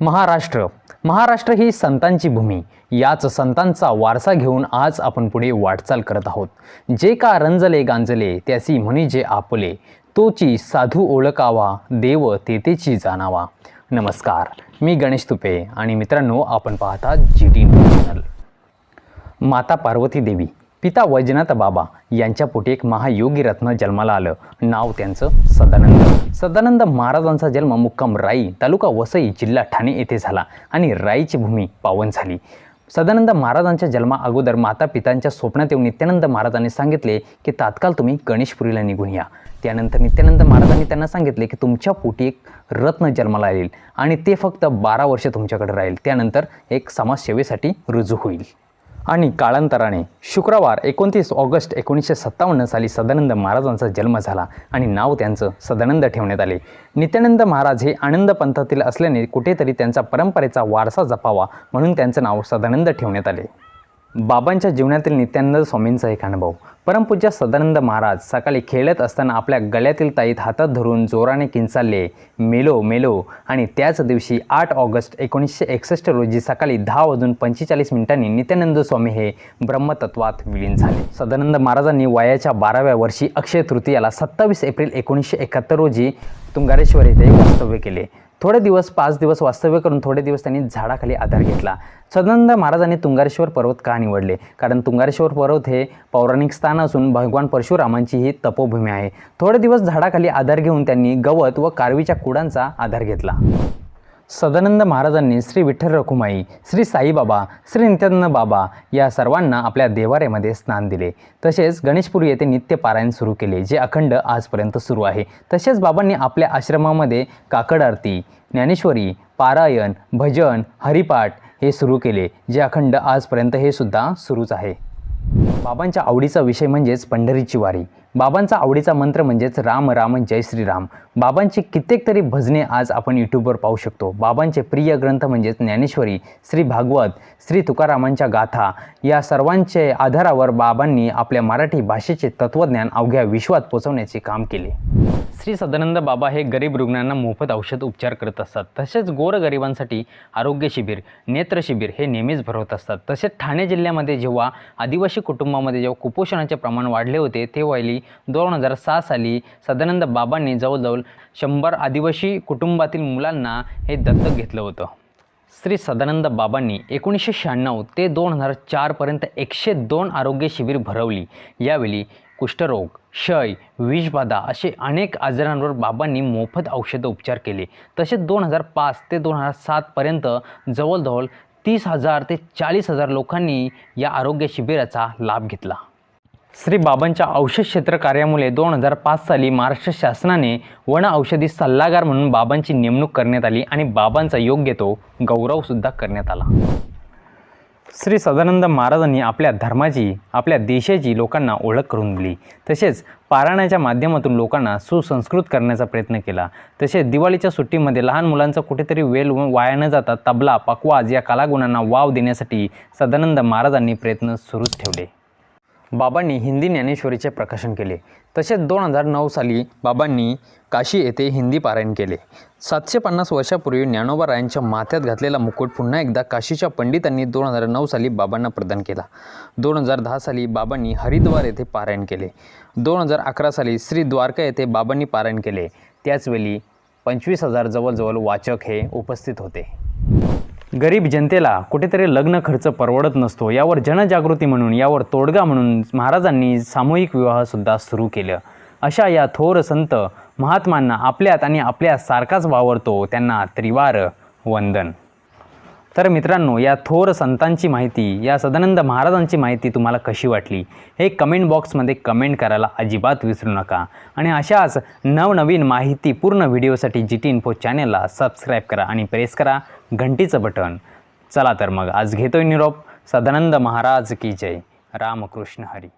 महाराष्ट्र. महाराष्ट्र ही संतांची भूमी. याच संतांचा वारसा घेऊन आज आपण पुढे वाटचाल करत आहोत. जे का रंजले गांजले त्यासी म्हणजे आपले तोची साधू ओळखावा देव तेतेची जाणावा. नमस्कार. मी गणेश तुपे आणि मित्रांनो आपण पाहता जी टी चॅनल. माता पार्वती देवी. पिता वैजनाथ बाबा यांच्या पोटी एक महायोगी रत्न जन्माला आलं. नाव त्यांचं सदानंद. सदानंद महाराजांचा जन्म मुक्काम राई तालुका वसई जिल्हा ठाणे येथे झाला आणि राईची भूमी पावन झाली. सदानंद महाराजांच्या जन्मा अगोदर माता पितांच्या स्वप्नात येऊन नित्यानंद महाराजांनी सांगितले की तात्काळ तुम्ही गणेशपुरीला निघून या. त्यानंतर नित्यानंद महाराजांनी त्यांना सांगितले की तुमच्या पोटी एक रत्न जन्माला येईल आणि ते फक्त बारा वर्ष तुमच्याकडे राहील. त्यानंतर एक समाजसेवेसाठी रुजू होईल. आणि काळांतराने शुक्रवार एकोणतीस ऑगस्ट एकोणीसशे सत्तावन्न साली सदानंद महाराजांचा जन्म झाला आणि नाव त्यांचं सदानंद ठेवण्यात आले. नित्यानंद महाराज हे आनंद पंथातील असल्याने कुठेतरी त्यांचा परंपरेचा वारसा जपावा म्हणून त्यांचं नाव सदानंद ठेवण्यात आले. बाबांच्या जीवनातील नित्यानंद स्वामींचा एक अनुभव. परमपूज्य सदानंद महाराज सकाळी खेळत असताना आपल्या गळ्यातील ताईत हातात धरून जोराने किंचालले मेलो मेलो. आणि त्याच दिवशी आठ ऑगस्ट एकोणीसशे एकसष्ट रोजी सकाळी दहा वाजून पंचेचाळीस मिनिटांनी नित्यानंद स्वामी हे ब्रह्मतत्वात विलीन झाले. सदानंद महाराजांनी वयाच्या बाराव्या वर्षी अक्षय तृतीयाला सत्तावीस एप्रिल एकोणीसशे एकाहत्तर रोजी तुंगारेश्वर येथे वास्तव्य केले. थोडे दिवस पाच दिवस वास्तव्य करून थोडे दिवस त्यांनी झाडाखाली आधार घेतला. सदानंद महाराजांनी तुंगारेश्वर पर्वत का निवडले? कारण तुंगारेश्वर पर्वत हे पौराणिक स्थान असून भगवान परशुरामांची ही तपोभूमी आहे. थोडे दिवस झाडाखाली आधार घेऊन त्यांनी गवत व कारवीच्या कुडांचा आधार घेतला. सदानंद महाराजांनी श्री विठ्ठल रखुमाई श्री साईबाबा श्री नित्यानंद बाबा या सर्वांना आपल्या देवाऱ्यामध्ये स्नान दिले. तसेच गणेशपुरी येथे नित्य पारायण सुरू केले जे अखंड आजपर्यंत सुरू आहे. तसेच बाबांनी आपल्या आश्रमामध्ये काकड आरती ज्ञानेश्वरी पारायण भजन हरिपाठ हे सुरू केले जे अखंड आजपर्यंत हे सुद्धा सुरूच आहे. बाबांच्या आवडीचा विषय म्हणजेच पंढरीची वारी. बाबांचा आवडीचा मंत्र म्हणजेच राम राम जय श्रीराम. बाबांची कित्येक तरी भजने आज आपण यूट्यूबवर पाहू शकतो. बाबांचे प्रिय ग्रंथ म्हणजेच ज्ञानेश्वरी श्री भागवत श्री तुकारामांच्या गाथा या सर्वांचे आधारावर बाबांनी आपल्या मराठी भाषेचे तत्त्वज्ञान अवघ्या विश्वात पोचवण्याचे काम केले. श्री सदानंद बाबा हे गरीब रुग्णांना मोफत औषध उपचार करत असतात. तसेच गोरगरिबांसाठी आरोग्य शिबिर नेत्र शिबिर हे नेहमीच भरवत असतात. तसेच ठाणे जिल्ह्यामध्ये जेव्हा आदिवासी कुटुंबामध्ये जेव्हा कुपोषणाचे प्रमाण वाढले होते तेव्हाली दोन हजार सहा साली सदानंद बाबांनी जवळजवळ शंभर आदिवासी कुटुंबातील मुलांना हे दत्तक घेतलं होतं. श्री सदानंद बाबांनी एकोणीसशे शहाण्णव ते दोन हजार चारपर्यंत एकशे दोन आरोग्य शिबिर भरवली. यावेळी कुष्ठरोग क्षय विषबाधा असे अनेक आजारांवर बाबांनी मोफत औषधं उपचार केले. तसेच दोन हजार पाच ते दोन हजार सातपर्यंत जवळजवळ तीस हजार ते चाळीस हजार लोकांनी या आरोग्य शिबिराचा लाभ घेतला. श्री बाबांच्या औषध क्षेत्र कार्यामुळे दोन हजार पाच साली महाराष्ट्र शासनाने वन औषधी सल्लागार म्हणून बाबांची नेमणूक करण्यात आली आणि बाबांचा योग्य तो गौरवसुद्धा करण्यात आला. श्री सदानंद महाराजांनी आपल्या धर्माची आपल्या देशाची लोकांना ओळख करून दिली. तसेच पारायणाच्या माध्यमातून लोकांना सुसंस्कृत करण्याचा प्रयत्न केला. तसेच दिवाळीच्या सुट्टीमध्ये लहान मुलांचा कुठेतरी वेळ वाया न जाता तबला पकवाज या कलागुणांना वाव देण्यासाठी सदानंद महाराजांनी प्रयत्न सुरूच ठेवले. बाबांनी हिंदी ज्ञानेश्वरीचे प्रकाशन केले. तसेच दोन हजार नऊ साली बाबांनी काशी येथे हिंदी पारायण केले. सातशे पन्नास वर्षापूर्वी ज्ञानोबा रायांच्या माथ्यात घातलेला मुकुट पुन्हा एकदा काशीच्या पंडितांनी दोन हजार नऊ साली बाबांना प्रदान केला. दोन हजार दहा साली बाबांनी हरिद्वार येथे पारायण केले. दोन हजार अकरा साली श्री द्वारका येथे बाबांनी पारायण केले. त्याचवेळी पंचवीस हजार जवळजवळ वाचक हे उपस्थित होते. गरीब जनतेला कुठेतरी लग्न खर्च परवडत नसतो यावर जनजागृती म्हणून यावर तोडगा म्हणून महाराजांनी सामूहिक विवाहसुद्धा सुरू केलं. अशा या थोर संत महात्मांना आपल्यात आणि आपल्या सारखाच वावरतो त्यांना त्रिवार वंदन. तर मित्रांनो या थोर संतांची माहिती या सदानंद महाराजांची माहिती तुम्हाला कशी वाटली हे कमेंट बॉक्समध्ये कमेंट करायला अजिबात विसरू नका. आणि अशाच नवनवीन माहितीपूर्ण व्हिडिओसाठी जी टी इन्फो चॅनेलला सबस्क्राईब करा आणि प्रेस करा घंटीचं बटन. चला तर मग आज घेतोय निरोप. सदानंद महाराज की जय. रामकृष्ण हरी.